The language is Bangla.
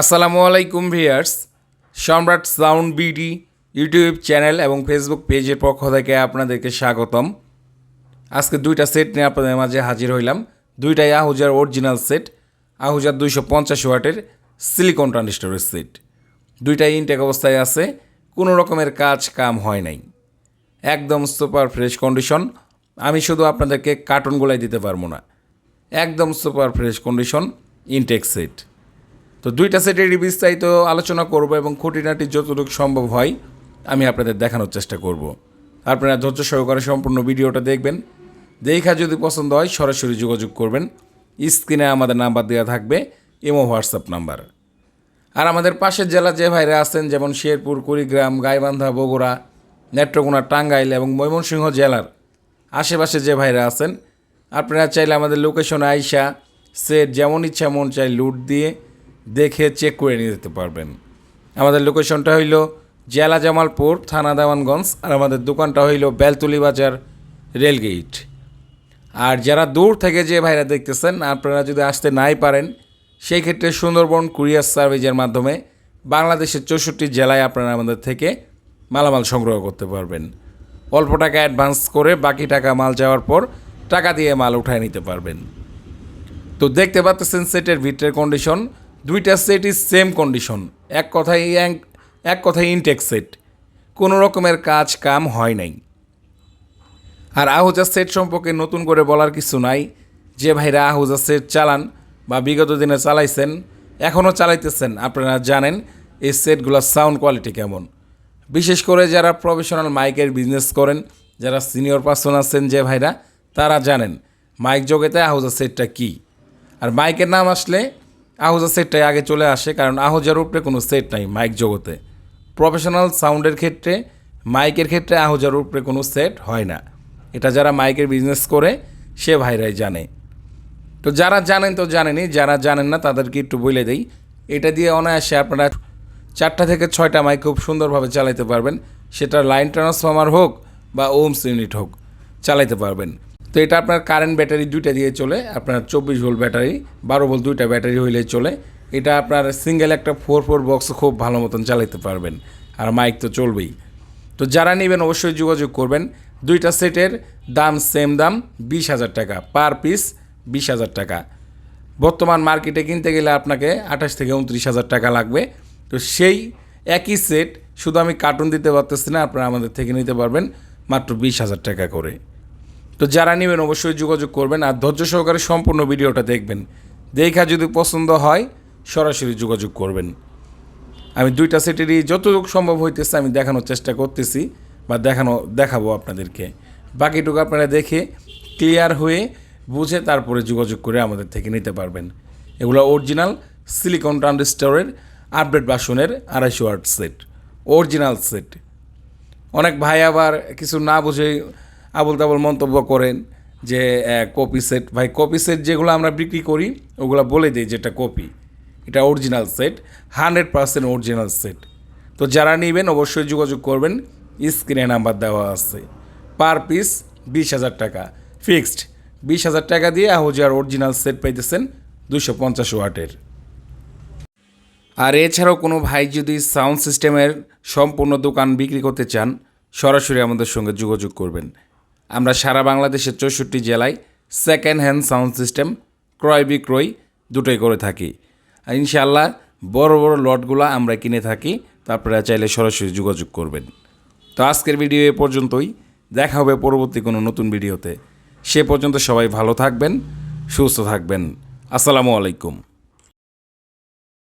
আসসালামু আলাইকুম viewers. Samrat sound BD YouTube channel এবং ফেসবুক পেজের পক্ষ থেকে আপনাদেরকে স্বাগতম। আজকে দুইটা সেট নিয়ে আপনাদের মাঝে হাজির হইলাম। দুইটাই আহুজার অরিজিনাল সেট আহুজার দুইশো পঞ্চাশ ওয়াটের সিলিকন ট্রানজিস্টরের সেট দুইটাই ইনটেক অবস্থায় আছে, কোনো রকমের কাজ কাম হয় নাই। একদম সুপার ফ্রেশ কন্ডিশন আমি শুধু আপনাদেরকে কার্টুনগুলাই দিতে পারব না। একদম super fresh condition intact set তো দুইটা সেটেরই বিস্তারিত আলোচনা করব এবং খুঁটিনাটি যতটুকু সম্ভব হয় আমি আপনাদের দেখানোর চেষ্টা করব। আপনারা ধৈর্য সহকারে সম্পূর্ণ ভিডিওটা দেখবেন। দেখা যদি পছন্দ হয়, সরাসরি যোগাযোগ করবেন। স্ক্রিনে আমাদের নাম্বার দেওয়া থাকবে এমও হোয়াটসঅ্যাপ নাম্বার। আর আমাদের পাশের জেলা যে ভাইরা আছেন, যেমন শেরপুর, কুড়িগ্রাম, গাইবান্ধা, বগুড়া, নেত্রকোনা, টাঙ্গাইল এবং ময়মনসিংহ জেলার আশেপাশে যে ভাইরা আছেন, আপনারা চাইলে আমাদের লোকেশনে আইসা সেট যেমন ইচ্ছা মন চাই লুট দিয়ে দেখে চেক করে নিয়ে যেতে পারবেন। আমাদের লোকেশনটা হইল জেলা জামালপুর, থানা দেওয়ানগঞ্জ, আর আমাদের দোকানটা হইল বেলতুলি বাজার, রেলগেট। আর যারা দূর থেকে যে ভাইরা দেখতেছেন, আপনারা যদি আসতে নাই পারেন, সেই ক্ষেত্রে সুন্দরবন কুরিয়ার সার্ভিসের মাধ্যমে বাংলাদেশের চৌষট্টি জেলায় আপনারা আমাদের থেকে মালামাল সংগ্রহ করতে পারবেন। অল্প টাকা অ্যাডভান্স করে বাকি টাকা মাল যাওয়ার পর টাকা দিয়ে মাল উঠায় নিতে পারবেন। তো দেখতে পাচ্ছেন সেটের ভিতরের কন্ডিশন দুইটা সেটই সেম কন্ডিশন এক কথায় এক কথায় ইনটেক সেট কোনো রকমের কাজ কাম হয় নাই। আর আহুজা সেট সম্পর্কে নতুন করে বলার কিছু নাই। যে ভাইরা আহুজা সেট চালান বা বিগত দিনে চালাইছেন এখনও চালাইতেছেন, আপনারা জানেন এই সেটগুলোর সাউন্ড কোয়ালিটি কেমন। বিশেষ করে যারা প্রফেশনাল মাইকের বিজনেস করেন, যারা সিনিয়র পার্সন আছেন যে ভাইরা, তারা জানেন মাইক জগতে আহুজা সেটটা কী। আর মাইকের নাম আসলে আহুজা সেটটাই আগে চলে আসে, কারণ আহুজার উপরে কোনো সেট নাই মাইক জগতে। প্রফেশনাল সাউন্ডের ক্ষেত্রে মাইকের ক্ষেত্রে আহুজার উপরে কোনো সেট হয় না। এটা যারা মাইকের বিজনেস করে, সে ভাইরাই জানে। তো যারা জানেন তো জানেনই যারা জানেন না তাদেরকে একটু বলে দেই। এটা দিয়ে অনায়াসে আপনারা চারটা থেকে ছয়টা মাইক খুব সুন্দরভাবে চালাতে পারবেন। সেটা লাইন ট্রান্সফর্মার হোক বা ওমস ইউনিট হোক চালাতে পারবেন। তো এটা আপনার কারেন্ট ব্যাটারি দুইটা দিয়ে চলে, আপনার চব্বিশ ভোল্ট ব্যাটারি বারো ভোল্ট দুইটা ব্যাটারি হইলেই চলে। এটা আপনার সিঙ্গেল একটা ফোর ফোর বক্স খুব ভালো মতন চালাতে পারবেন, আর মাইক তো চলবেই। তো যারা নেবেন অবশ্যই যোগাযোগ করবেন, দুইটা সেটের দাম সেম দাম, বিশ হাজার টাকা পার পিস বিশ হাজার টাকা। বর্তমান মার্কেটে কিনতে গেলে আপনাকে আঠাশ থেকে উনত্রিশ হাজার টাকা লাগবে। তো সেই একই সেট শুধু আমি কার্টুন দিতে পারতেছি না, আপনারা আমাদের থেকে নিতে পারবেন মাত্র বিশ হাজার টাকা করে। তো যারা নেবেন অবশ্যই যোগাযোগ করবেন আর ধৈর্য সহকারে সম্পূর্ণ ভিডিওটা দেখবেন। দেখা যদি পছন্দ হয়, সরাসরি যোগাযোগ করবেন। আমি দুইটা সেটেরই যতটুকু সম্ভব হইতেছে আমি দেখানোর চেষ্টা করতেছি বা দেখানো, দেখাবো আপনাদেরকে। বাকিটুকু আপনারা দেখে ক্লিয়ার হয়ে বুঝে তারপরে যোগাযোগ করে আমাদের থেকে নিতে পারবেন। এগুলো অরিজিনাল সিলিকন ট্রানজিস্টরের আপডেট বাসনের আড়াইশো আট সেট অরিজিনাল সেট অনেক ভাই আবার কিছু না বুঝে আবল তাবল মন্তব্য করেন যে কপি সেট, ভাই কপি সেট যেগুলো আমরা বিক্রি করি, ওগুলো বলে দিই যেটা কপি। এটা original set, hundred percent original set. তো যারা নেবেন অবশ্যই যোগাযোগ করবেন, স্ক্রিনে নাম্বার দেওয়া আছে। পার পিস বিশ হাজার টাকা, ফিক্সড বিশ হাজার টাকা দিয়ে আহুজার অরিজিনাল সেট পাইতেছেন দুশো পঞ্চাশ ওয়াটের। আর এছাড়াও কোনো ভাই যদি সাউন্ড সিস্টেমের সম্পূর্ণ দোকান বিক্রি করতে চান, সরাসরি আমাদের সঙ্গে যোগাযোগ করবেন। আমরা সারা বাংলাদেশের চৌষট্টি জেলায় সেকেন্ড হ্যান্ড সাউন্ড সিস্টেম ক্রয় বিক্রয় দুটোই করে থাকি। আর ইনশাআল্লাহ বড় বড় লটগুলো আমরা কিনে থাকি তারপরে চাইলে সরাসরি যোগাযোগ করবেন। তো আজকের ভিডিও এ পর্যন্তই। দেখা হবে পরবর্তী কোনো নতুন ভিডিওতে। সে পর্যন্ত সবাই ভালো থাকবেন, সুস্থ থাকবেন। আসসালামু আলাইকুম।